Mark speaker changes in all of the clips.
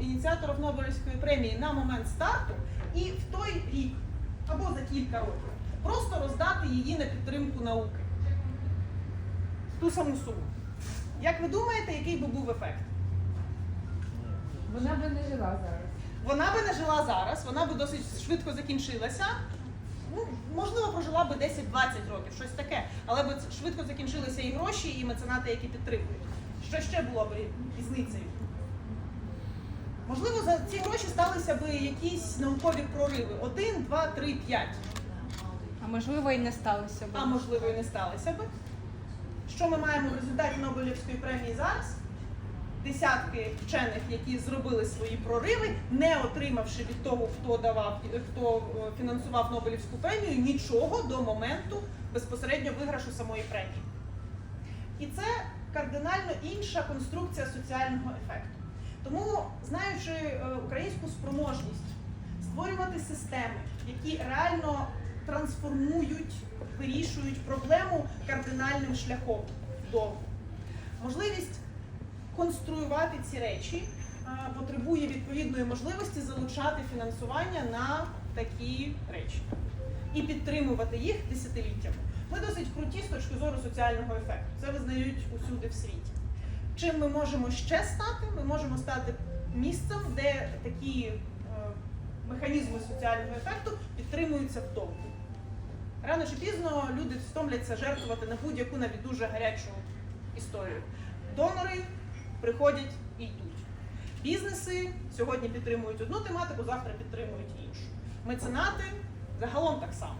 Speaker 1: у ініціаторів Нобелівської премії на момент старту і в той рік або за кілька років просто роздати її на підтримку науки. Ту саму суму. Як ви думаєте, який би був ефект?
Speaker 2: Вона би не жила зараз.
Speaker 1: Вона би не жила зараз, вона би досить швидко закінчилася. Ну, можливо, прожила би 10-20 років, щось таке. Але би швидко закінчилися і гроші, і меценати, які підтримують. Що ще було б різницею? Можливо, за ці гроші сталися би якісь наукові прориви. Один, два, три, п'ять.
Speaker 3: А можливо і не сталося б.
Speaker 1: А можливо, і не сталося би. Що ми маємо в результаті Нобелівської премії зараз? Десятки вчених, які зробили свої прориви, не отримавши від того, хто давав, хто е, фінансував Нобелівську премію, нічого до моменту безпосередньо виграшу самої премії. І це кардинально інша конструкція соціального ефекту. Тому, знаючи е, українську спроможність створювати системи, які реально трансформують, вирішують проблему кардинальним шляхом довго. Можливість конструювати ці речі е, потребує відповідної можливості залучати фінансування на такі речі і підтримувати їх десятиліттями. Ми досить круті з точки зору соціального ефекту. Це визнають усюди в світі. Чим ми можемо ще стати? Ми можемо стати місцем, де такі е, механізми соціального ефекту підтримуються вдовго. Рано чи пізно люди стомляться жертвувати на будь-яку навіть дуже гарячу історію. Донори приходять і йдуть. Бізнеси сьогодні підтримують одну тематику, завтра підтримують іншу. Меценати загалом так само.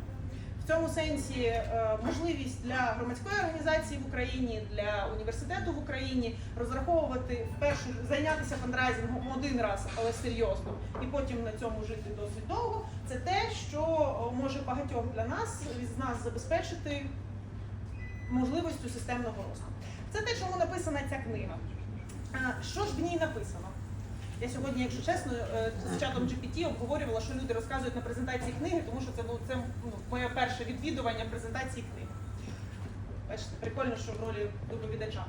Speaker 1: В цьому сенсі е, можливість для громадської організації в Україні, для університету в Україні розраховувати вперше зайнятися фандрайзингом один раз, але серйозно, і потім на цьому жити досить довго. Це те, що е, може багатьох для нас з нас забезпечити можливістю системного росту. Це те, чому написана ця книга. Що ж в ній написано? Я сьогодні, якщо чесно, е, з чатом GPT обговорювала, що люди розказують на презентації книги, тому що це, ну, це ну, моє перше відвідування презентації книги. Бачите, прикольно, що в ролі доповідача.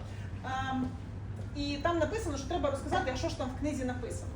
Speaker 1: І там написано, що треба розказати, а що ж там в книзі написано.